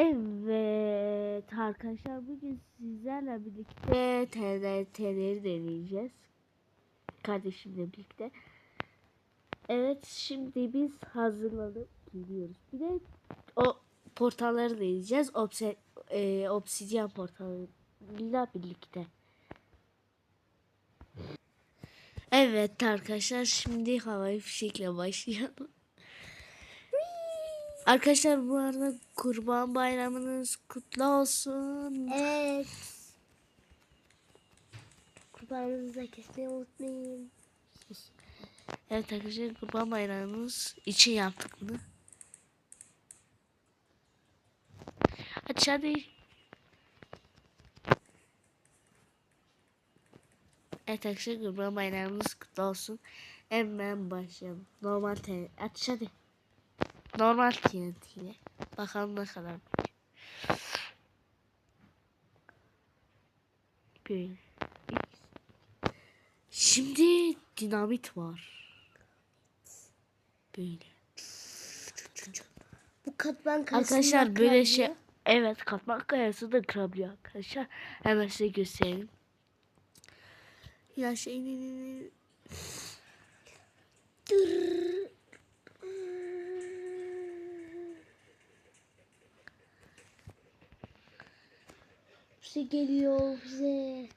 Evet arkadaşlar bugün sizlerle birlikte TNT'leri deneyeceğiz. Kardeşimle birlikte. Evet şimdi biz hazırlanıp gidiyoruz. Bir de o portalları deneyeceğiz. Obse, e, Obsidian portalıyla birlikte. Evet arkadaşlar şimdi havai fişekle başlayalım. Arkadaşlar bu arada kurban bayramınız kutlu olsun. Evet. Kurbanınızı da kesmeyi unutmayın. Evet arkadaşlar kurban bayramımız için yaptık bunu. Hadi hadi. Evet arkadaşlar kurban bayramımız kutlu olsun. Hemen başlayalım. Normal TNT. Hadi hadi. Normal TNT ile. Bakalım ne kadar. Böyle. Şimdi dinamit var. Böyle. Bu katman Arkadaşlar böyle şey evet katman kayası da kırabiliyor arkadaşlar. Hemen size göstereyim. Ya şey ne ne ne. Bir şey geliyor bize.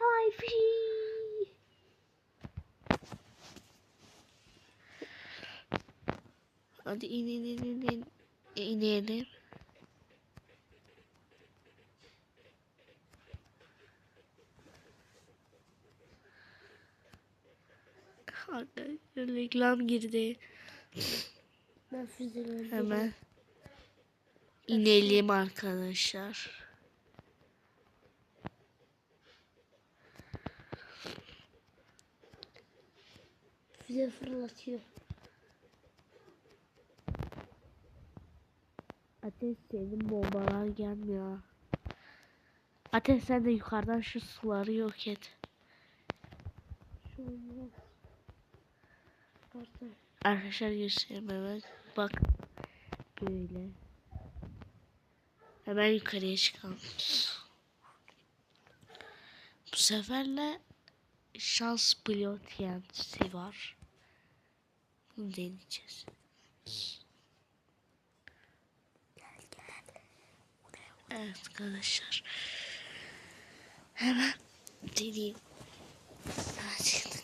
Ay fişi. Hadi in in in in in. İnelim. Arkadaşlar reklam girdi. Ben füzeleri Hemen inelim arkadaşlar. Füze fırlatıyor. Ateş senin bombalar gelmiyor. Ateş sen de yukarıdan şu suları yok et. Arkadaşlar göstereyim hemen. Bak. Böyle. Hemen yukarıya çıkalım. Bu seferle şans pilot TNT'si var. Bunu deneyeceğiz. Evet arkadaşlar. Hemen deneyeyim. Hadi.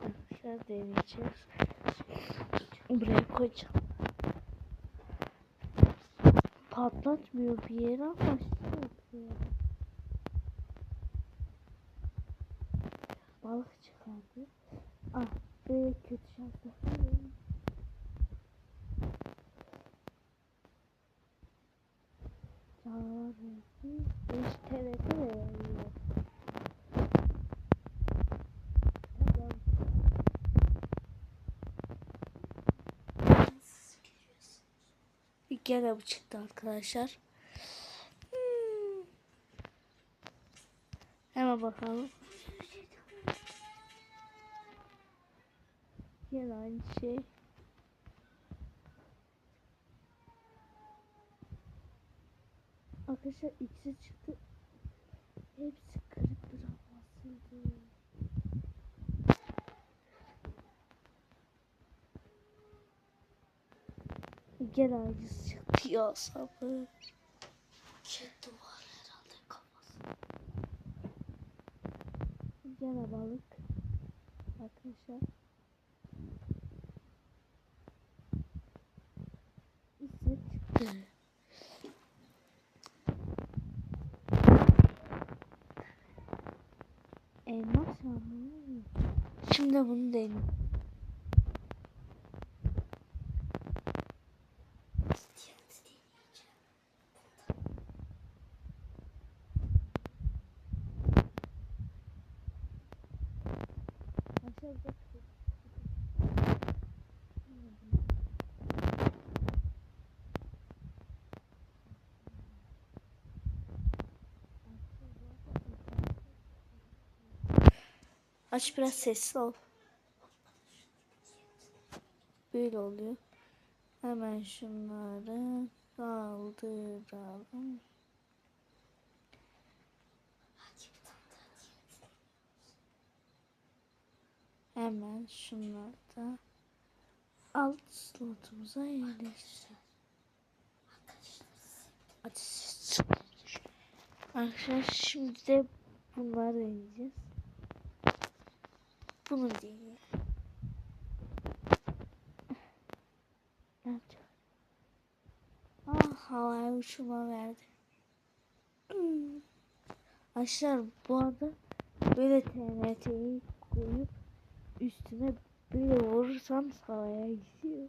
Arkadaşlar deneyeceğiz. Buraya koyacağım. Patlatmıyor bir yere ama şey yapıyor. Balık çıkardı. Ah böyle kötü şanslar. Canavar verdi. İşte TRT de yanıyor. Gene bu çıktı arkadaşlar. Hmm. Hemen bakalım. Yine aynı şey. Arkadaşlar ikisi çıktı. Hepsi kırık bırakmasıydı. Gene aynısı çıktı ya sabır. Çıktı var herhalde kafası. Gene balık. Arkadaşlar. İşte çıktı. Elmas mı? Şimdi bunu deneyim. Aç biraz sessiz ol. böyle oluyor. Hemen şunları kaldıralım. Hemen şunları da alt slotumuza yerleştirelim. Arkadaşlar şimdi de bunları deneyeceğiz. Bunu yapacağım? Ah havaya uçurma verdi. Hmm. Arkadaşlar bu arada böyle TNT'yi koyup üstüne böyle vurursam havaya gidiyor.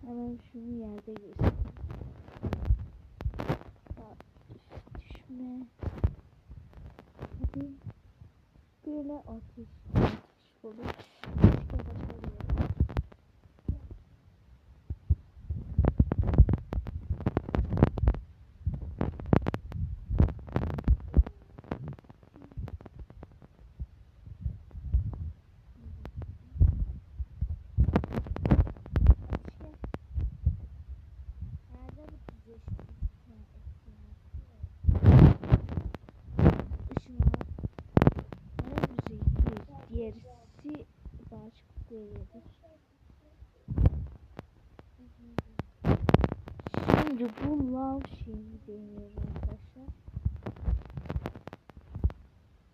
Hemen şunu yerde göstereyim. Düşme. Hadi. Böyle ateş. Ateş olur. Bu lav şeyini deniyorum arkadaşlar.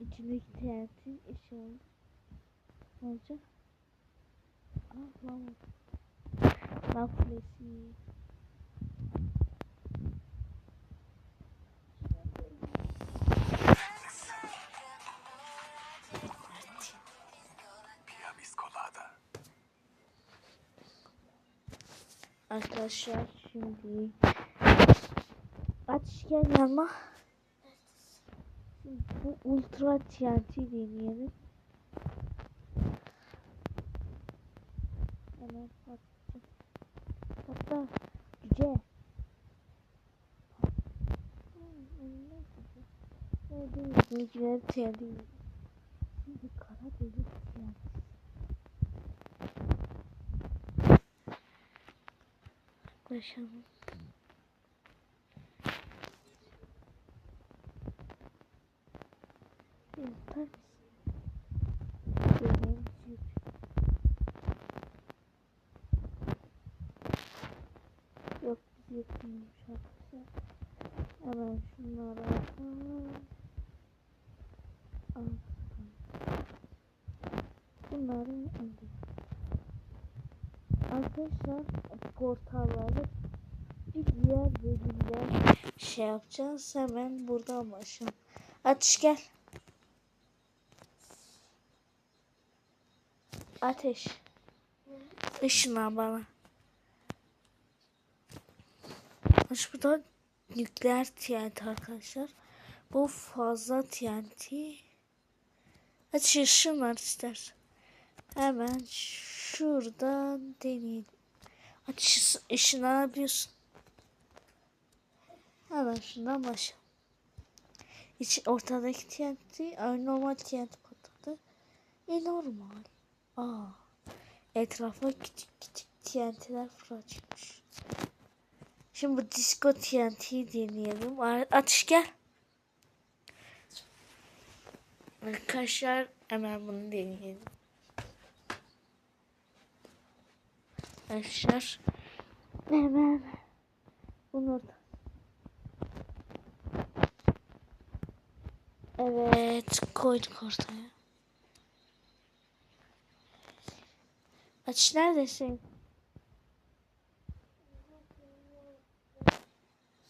İçindeki TNT ışığı ne olacak? Ah lav. Lav kulesi. Arkadaşlar şimdi aç gel yanıma. Şimdi bu ultra TNT deneyelim. Hemen patlayacak. Hatta güce. Bilgiler TNT. Şimdi kara delik TNT. Başlayalım. Yapar. Yok yapmıyormuş arkadaşlar. Hemen şunları atalım. Al. Bunları indir. Arkadaşlar portalları bir diğer bölümde şey yapacağız. Hemen buradan başlayalım. Ateş gel. Ateş. Işınlan bana. Ateş bu da nükleer TNT arkadaşlar. Bu fazla TNT. Ateş ışınlan istersen. Hemen şuradan deneyelim. Ateş ışınlanabiliyorsun. Hemen şundan başla. İç, ortadaki TNT normal TNT patladı. E normal. Aa. Etrafa küçük küçük TNT'ler fırlatmış. Şimdi bu disco TNT'yi deneyelim. A- Ateş gel. Arkadaşlar hemen bunu deneyelim. Arkadaşlar hemen bunu. Evet koyduk ortaya. Aç neredesin?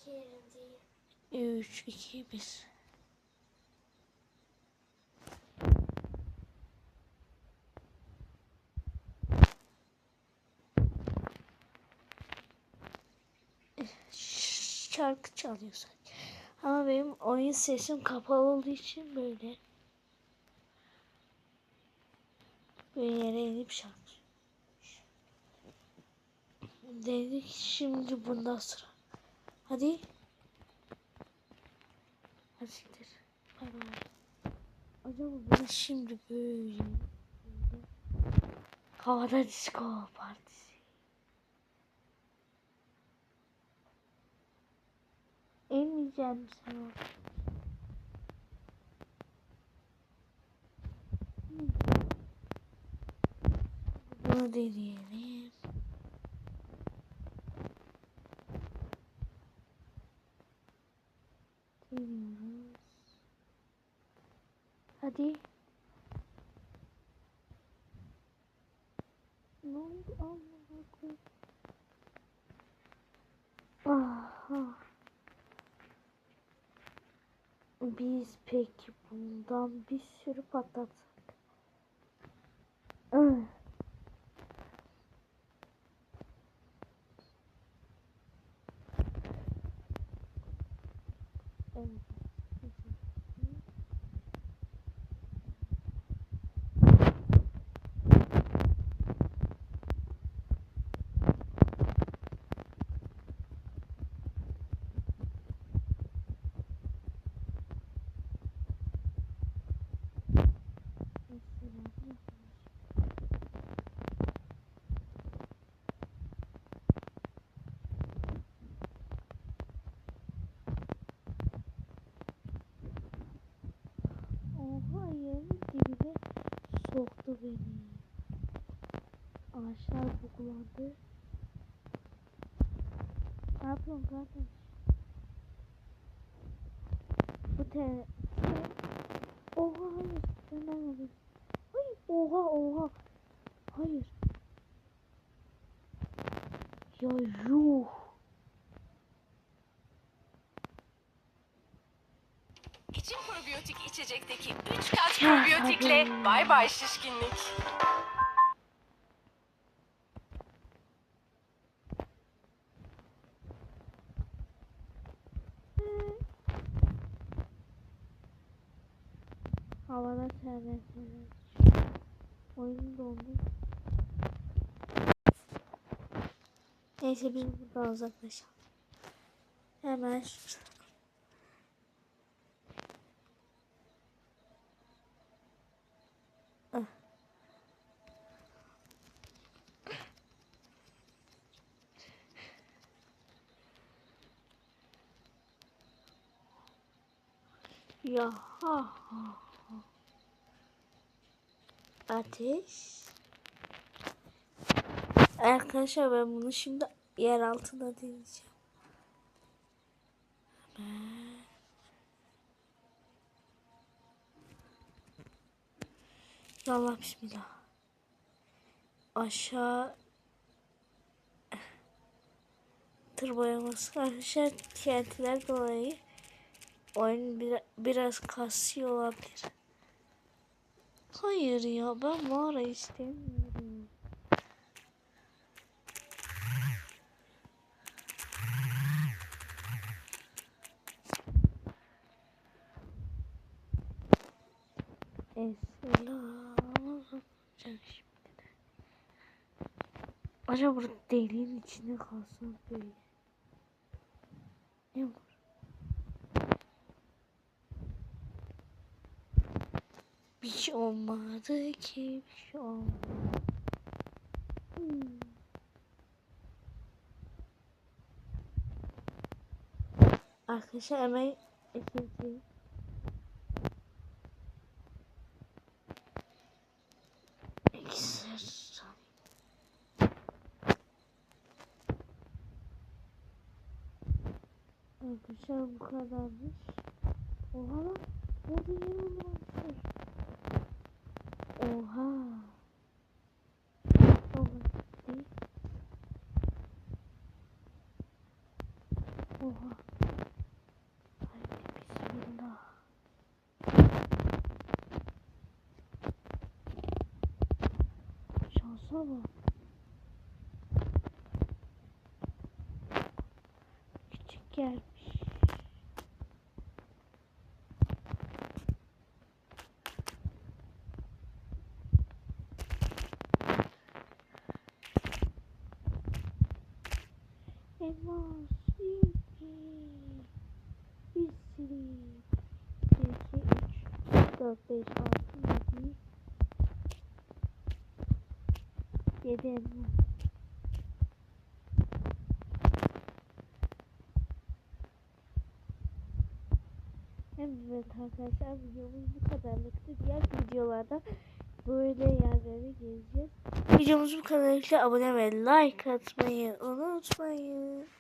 Yerim değil. 3, Şarkı çalıyor sanki. Ama benim oyun sesim kapalı olduğu için böyle. Böyle yere inip şarkı. Dedik şimdi bundan sıra. Hadi. Hadi siktir. Bay. Acaba bunu şimdi böyle. Havada disco partisi. İnmeyeceğim sen orada. Bunu deneyelim. Deniyoruz. Hadi. Biz peki bundan bir sürü patlatsak. Ah. Evet. Oha yerin dibine soktu beni. Ağaçlar buklandı. Ne yapıyorsun kardeş? Bu te... Oha hayır. Anladım. Hayır. Oha oha. Hayır. Ya yuh. İçin probiyotik içecekteki 3 kat probiyotikle bay bay şişkinlik. Havada serbestler. Oyun dondu. Neyse biz buradan uzaklaşalım. Hemen şurada. Ah. Ya ha. Ateş. Arkadaşlar ben bunu şimdi yer altında deneyeceğim. Hemen. Yallah bismillah. Aşağı tır boyaması arkadaşlar TNT'ler dolayı oyun bir, biraz kasıyor olabilir. Hayır ya ben mağara istemiyorum. Acaba burada deliğin içinde kalsam böyle. Ne olur? Bir şey olmadı ki bir şey olmadı. Hmm. Arkadaşlar hemen ikinci iksir Arkadaşlar bu kadarmış. Oha lan. Olmamıştır. Oha. Oha. Şansa bak. Küçük gelmiş. Elmas, yippee. Bir sürü. 1, 2, 3, 4, 5, 6, 7. Yedi elma. Evet arkadaşlar videomuz bu kadarlıktı. Diğer videolarda böyle yerleri gezeceğiz. Videomuz bu kadarlıkla abone ve like atmayı unutmayın.